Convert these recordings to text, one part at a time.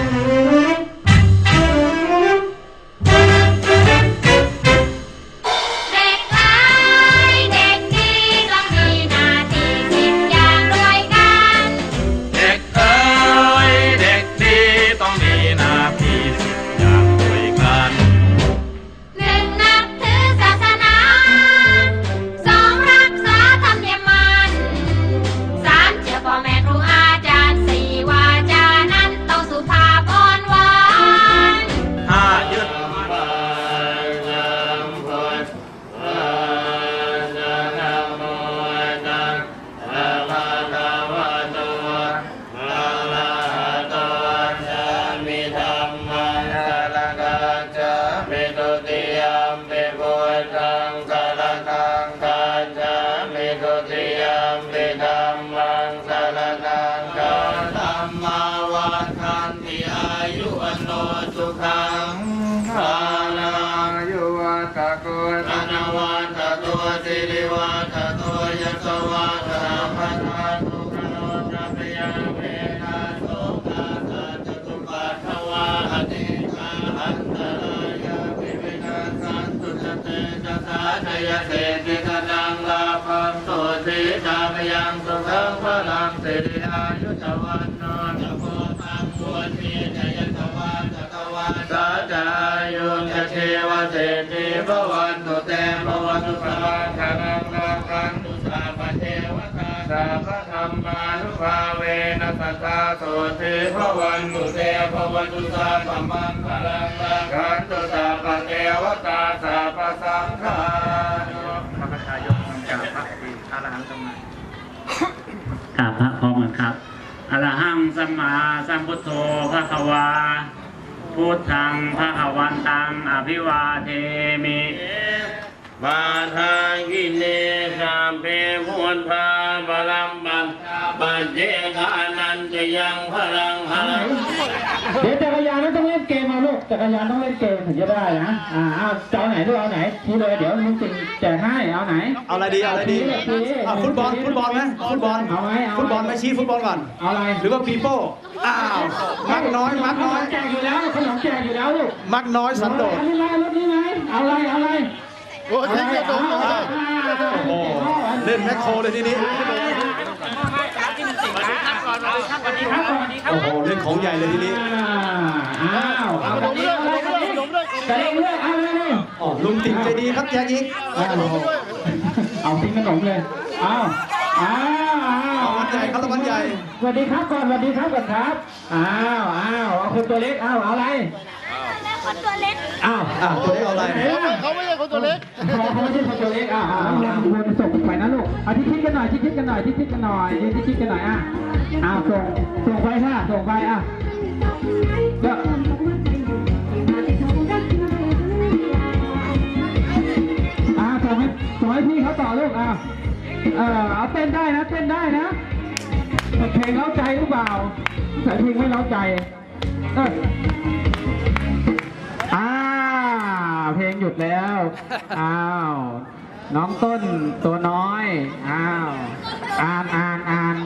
เวันนจะโพธังมวลมีจยตวาจักวาสาจายุนจเทวเศรษฐีพวันตุเตภวันตุสาธานังนาคันตุสาปเทวตาสาพธรรมานุภาเวนัสตาโสติภวันตุเตภวันตุสาปมังคลังนาคันตุสาปเทวตาสาปสังฆาพระประชายกนำกพระอรหันต์สมมากราบพระพร้อมกันครับ อรหังสัมมาสัมพุทโธพระควาพุทธังพระขวันตังอภิวาเทมิบาทากิเนสามเปพุทธาบาลัมบัน ปัจเจกานันจะยังพลังหาเดี๋ยวจักรยานไม่ต้องเล่นเกมเอาลูกจักรยานต้องเล่นเกมถึงจะได้นะอ่าเอาจะเอาไหนลูกเอาไหนทีเลยเดี๋ยวลุงจิงแจกให้เอาไหน เอาอะไรดีเอาอะไรดีทีทีอะฟุตบอลฟุตบอลไหมฟุตบอลเอาไหมเอาไหม ฟุตบอลไม่ชี้ฟุตบอลก่อน เอาอะไรหรือว่าปีโป้อ้าวมักน้อยมักน้อยแจกอยู่แล้วขนมแจกอยู่แล้วลูกมักน้อยสันโดษเอานี้ไหมรถนี้ไหมเอาอะไรเอาอะไรโอ้ยเจ้าตรงเลยโอ้ เล่นแมคโครเลยทีนี้โอ้โหเล่นของใหญ่เลยทีนี้อ้าวเอาแบบนี้เอาอะไรแบบนี้แต่เองเลือกเอาเลยเลยอ๋อลุงติ๋งใจดีครับแจกอีกเอาเอาทิ้งขนมเลยเอาเอาเอารางวัลใหญ่ครับรางวัลใหญ่สวัสดีครับก่อนสวัสดีครับก่อนครับอ้าวอ้าวเอาคนตัวเล็กอ้าวเอาอะไร คนตัวเล็กอ้าวอะตัวนี้เอาอะไรเขาไม่ใช่คนตัวเล็กเขาไม่ใช่คนตัวเล็กอ้าวอ้าวอ้าววนส่งไปนะลูกเอาที่คิดกันหน่อยที่คิดกันหน่อยที่คิดกันหน่อยยืนที่คิดกันหน่อยอะอ้าวส่งส่งไปค่ะส่งไปอะก็อ่าส่งให้ส่งให้พี่เขาต่อลูกอะเออเอาเต้นได้นะเต้นได้นะเพลงเล้าใจหรือเปล่าใส่เพลงไม่เล้าใจเออ หยุดแล้ว อ้าว น้องต้นตัวน้อย อ้าว อ่านอ่านอ่าน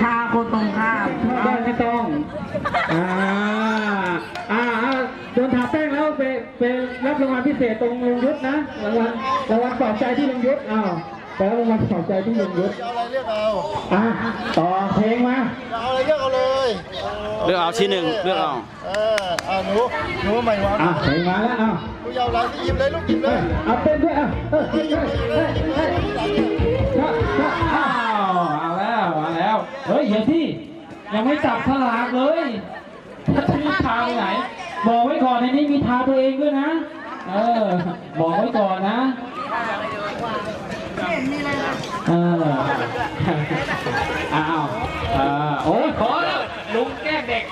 ชาคนตรงข้ามไม่ไม่ต้องอ่าอ่าอ่าโดนถาแป้งแล้วไปไปรับรางวัลพิเศษตรงลุงยุทธนะ รางวัลรางวัลปลอบใจที่ลุงยุทธอ้าว ไปรับรางวัลปลอบใจที่ลุงยุทธเอาอะไรเลือกเอาอะต่อเพลงมาจะเอาอะไรเลือกเอาเลยเลือกเอาชิ้นหนึ่งเลือกเอาเอออ่าหนูหนูใหม่วางอะเพลงมาแล้วอะหนูยาวอะไรหยิบเลยลูกหยิบเลเอ้ยยเอาเต้นด้วยอะเออเฮ้ยเฮ้ยเฮ้ยเฮ้ยเฮ้ยอ้าวเอาแล้วมาแล้วเฮ้ยเดี๋ยวที่ยังไม่จับฉลากเลยถ้าจะมีทาไปไหน บอกไว้ก่อนในนี้มีทาตัวเองด้วยนะ เออ บอกไว้ก่อนนะ เอออ้าวเออโอ้ยพอแล้วลุงแกล้งเด็ก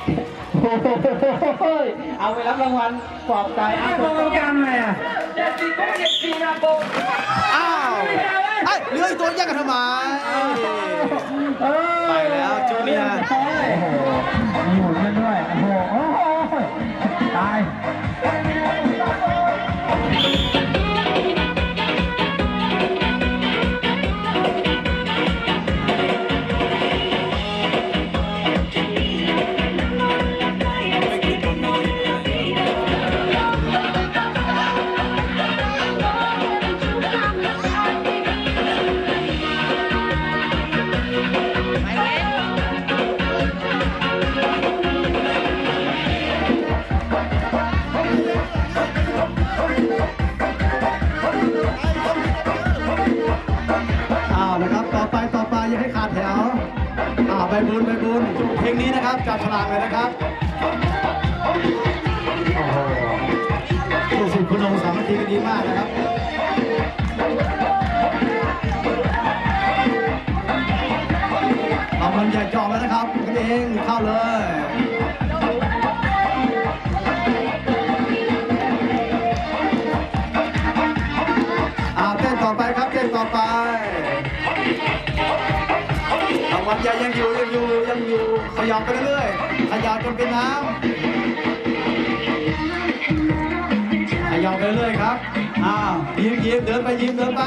โอ้ยเอาไปรับรางวัลปลอบใจเอาโปรแกรมอะไรอะเจ็ดสี่โปเจ็ดสี่นะโปอ้าวเอ้ยเหลืออีกตัวแยกกันทำไมไปแล้วจูเนียร์โอ้โหมีหมุนกันด้วยโอ้โหโอ้โห ญไปบุญเพลงนี้นะครับจับฉลากเลยนะครับตู้สุดคุณองสามัคคีกันดีมากนะครับเรางวัลใหญ่จอแล้วนะครับกันเองเข้าเลย อยู่ยังอยู่ยังอยู่ขยับไปเรื่อยๆขยับจนเป็นน้ำขยับไปเรื่อยๆครับอ้าวยิ้มยิ้มเดินไปยิ้มเดินไป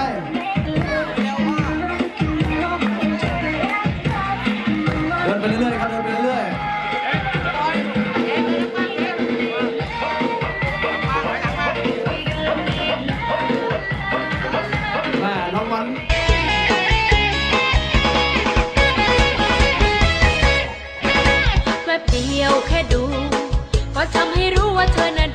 เดินไปเรื่อยๆครับเดินไป แค่ดู ก็ทำให้รู้ว่าเธอนั้น